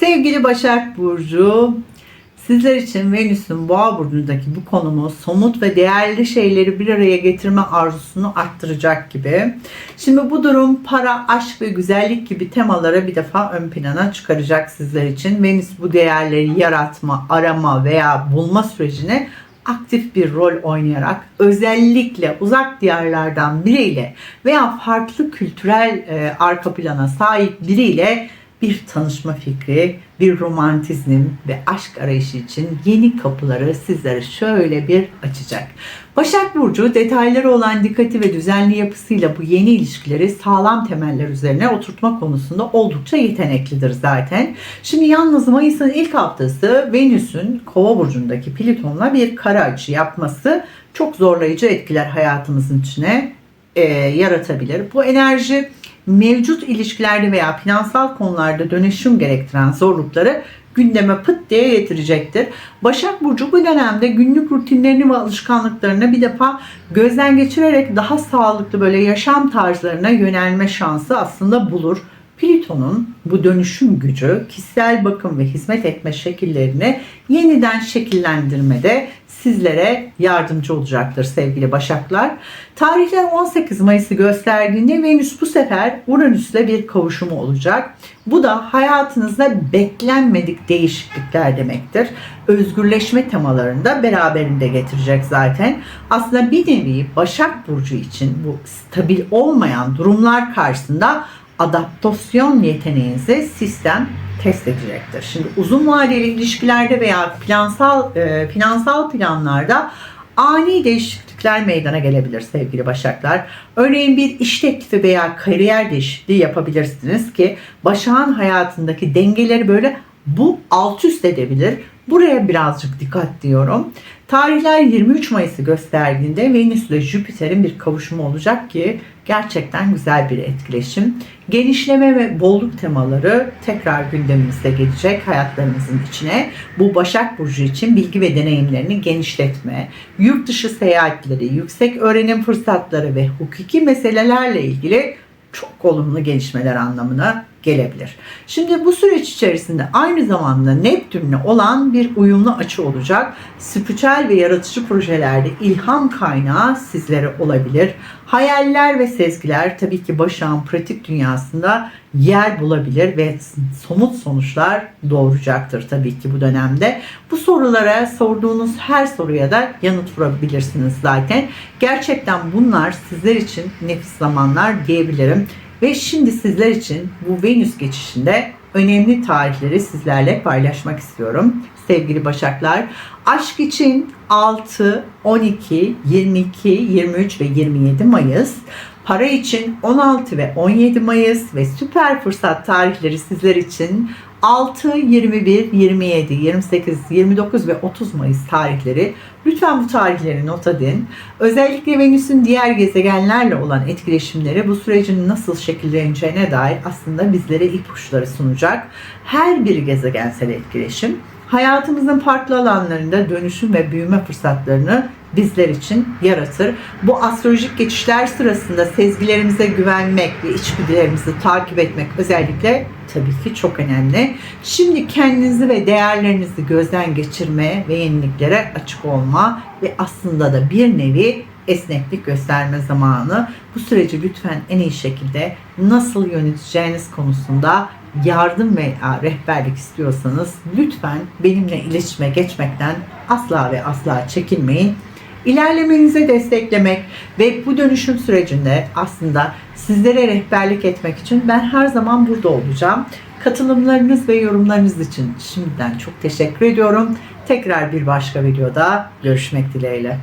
Sevgili Başak Burcu, sizler için Venüs'ün Boğa burcundaki bu konumu somut ve değerli şeyleri bir araya getirme arzusunu arttıracak gibi. Şimdi bu durum para, aşk ve güzellik gibi temaları bir defa ön plana çıkaracak sizler için. Venüs bu değerleri yaratma, arama veya bulma sürecine aktif bir rol oynayarak özellikle uzak diyarlardan biriyle veya farklı kültürel e, arka plana sahip biriyle bir tanışma fikri, bir romantizm ve aşk arayışı için yeni kapıları sizlere şöyle bir açacak. Başak Burcu detayları olan dikkati ve düzenli yapısıyla bu yeni ilişkileri sağlam temeller üzerine oturtma konusunda oldukça yeteneklidir zaten. Şimdi yalnız Mayıs'ın ilk haftası Venüs'ün Kova burcundaki Plüton'la bir kara açı yapması çok zorlayıcı etkiler hayatımızın içine e, yaratabilir. Bu enerji mevcut ilişkilerde veya finansal konularda dönüşüm gerektiren zorlukları gündeme pıt diye getirecektir. Başak Burcu bu dönemde günlük rutinlerini ve alışkanlıklarını bir defa gözden geçirerek daha sağlıklı böyle yaşam tarzlarına yönelme şansı aslında bulur. Plüton'un bu dönüşüm gücü kişisel bakım ve hizmet etme şekillerini yeniden şekillendirmede sizlere yardımcı olacaktır sevgili Başaklar. Tarihler 18 Mayıs'ı gösterdiğinde Venüs bu sefer Uranüs'le bir kavuşumu olacak. Bu da hayatınızda beklenmedik değişiklikler demektir. Özgürleşme temalarında beraberinde getirecek zaten. Aslında bir nevi Başak Burcu için bu stabil olmayan durumlar karşısında adaptasyon yeteneğinizi sistem test edecektir. Şimdi uzun vadeli ilişkilerde veya plansal e, finansal planlarda ani değişiklikler meydana gelebilir sevgili Başaklar. Örneğin bir iş teklifi veya kariyer değişikliği yapabilirsiniz ki Başak'ın hayatındaki dengeleri böyle bu alt üst edebilir. Buraya birazcık dikkat diyorum. Tarihler 23 Mayıs'ı gösterdiğinde Venüs ile Jüpiter'in bir kavuşumu olacak ki gerçekten güzel bir etkileşim. Genişleme ve bolluk temaları tekrar gündemimizde gelecek hayatlarımızın içine. Bu Başak Burcu için bilgi ve deneyimlerini genişletme, yurt dışı seyahatleri, yüksek öğrenim fırsatları ve hukuki meselelerle ilgili çok olumlu gelişmeler anlamına gelebilir. Şimdi bu süreç içerisinde aynı zamanda Neptün'le olan bir uyumlu açı olacak. Spiritüel ve yaratıcı projelerde ilham kaynağı sizlere olabilir. Hayaller ve sezgiler tabii ki Başak'ın pratik dünyasında yer bulabilir ve somut sonuçlar doğuracaktır tabii ki bu dönemde. Bu sorulara sorduğunuz her soruya da yanıt bulabilirsiniz zaten. Gerçekten bunlar sizler için nefis zamanlar diyebilirim. Ve şimdi sizler için bu Venüs geçişinde önemli tarihleri sizlerle paylaşmak istiyorum. Sevgili Başaklar, aşk için 6, 12, 22, 23 ve 27 Mayıs, para için 16 ve 17 Mayıs ve süper fırsat tarihleri sizler için 6, 21, 27, 28, 29 ve 30 Mayıs tarihleri. Lütfen bu tarihleri not edin. Özellikle Venüs'ün diğer gezegenlerle olan etkileşimleri bu sürecin nasıl şekilleneceğine dair aslında bizlere ipuçları sunacak. Her bir gezegensel etkileşim hayatımızın farklı alanlarında dönüşüm ve büyüme fırsatlarını bizler için yaratır. Bu astrolojik geçişler sırasında sezgilerimize güvenmek ve içgüdülerimizi takip etmek özellikle tabii ki çok önemli. Şimdi kendinizi ve değerlerinizi gözden geçirme ve yeniliklere açık olma ve aslında da bir nevi esneklik gösterme zamanı. Bu süreci lütfen en iyi şekilde nasıl yöneteceğiniz konusunda yardım veya rehberlik istiyorsanız lütfen benimle iletişime geçmekten asla ve asla çekinmeyin. İlerlemenize desteklemek ve bu dönüşüm sürecinde aslında sizlere rehberlik etmek için ben her zaman burada olacağım. Katılımlarınız ve yorumlarınız için şimdiden çok teşekkür ediyorum. Tekrar bir başka videoda görüşmek dileğiyle.